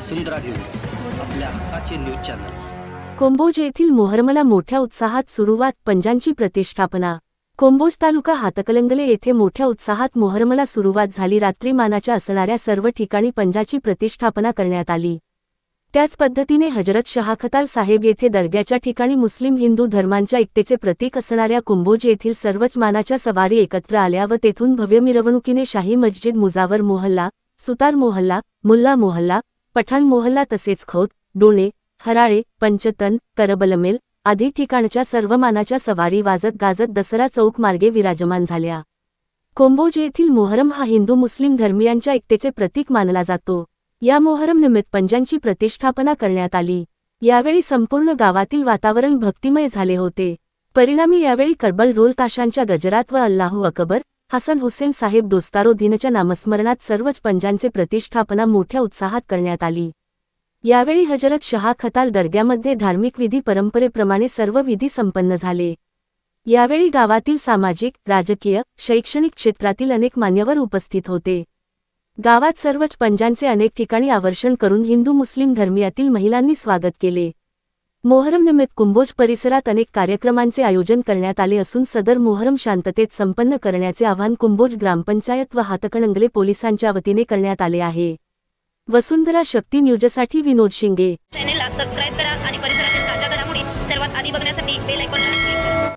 वसुंधरा news आपल्या हक्काचे news channel. कोंबोज येथील मोहरमला मोठ्या उत्साहात सुरुवात पंजांची प्रतिष्ठापना. कोंबोज तालुका हातकलंगले येथे मोठ्या उत्साहात मोहरमला सुरुवात झाली. रात्री मानाच्या असणाऱ्या सर्व ठिकाणी पंजाची प्रतिष्ठापना करण्यात आली. त्याच पद्धतीने हजरत शहाखताल साहेब येथे दर्ग्याच्या ठिकाणी मुस्लिम हिंदू धर्मांच्या एकतेचे प्रतीक असणाऱ्या कुंभोज येथील सर्वच मानाच्या सवारी एकत्र आल्या व तेथून भव्य मिरवणुकीने शाही मस्जिद मुजावर मोहल्ला सुतार मोहल्ला मुल्ला मोहल्ला पठाण मोहल्ला तसेच खोत डोणे हराळे पंचतन करबलमेल आदी ठिकाणच्या सर्व मानाच्या सवारी वाजत गाजत दसरा चौक मार्गे विराजमान झाल्या. कोंबोज येथील मोहरम हा हिंदू मुस्लिम धर्मियांच्या एकतेचे प्रतीक मानला जातो. या मोहरम निमित्त पंजांची प्रतिष्ठापना करण्यात आली. यावेळी संपूर्ण गावातील वातावरण भक्तिमय झाले होते. परिणामी यावेळी करबल रोल ताशांच्या गजरात व अल्लाहू अकबर हसन हुसेन साहेब दोस्तारो दिनच्या नामस्मरणात सर्वच पंजांचे प्रतिष्ठापना मोठ्या उत्साहात करण्यात आली. यावेळी हजरत शहा खताल दर्ग्यामध्ये धार्मिक विधी परंपरेप्रमाणे सर्व विधी संपन्न झाले. यावेळी गावातील सामाजिक राजकीय शैक्षणिक क्षेत्रातील अनेक मान्यवर उपस्थित होते. गावात सर्वच पंजांचे अनेक ठिकाणी आवर्षण करून हिंदू मुस्लिम धर्मियातील महिलांनी स्वागत केले. मोहरमनिमित्त कुंभोज परिसरात अनेक कार्यक्रमांचे आयोजन करण्यात आले असून सदर मोहरम शांततेत संपन्न करण्याचे आवाहन कुंभोज ग्रामपंचायत व हातकणंगले पोलिसांच्या वतीने करण्यात आले आहे. वसुंधरा शक्ती न्यूजसाठी विनोद शिंगे. चॅनेलला सबस्क्राईब करा आणि परिसरातील ताज्या घडामोडी सर्वात आधी बघण्यासाठी बेल आयकॉनला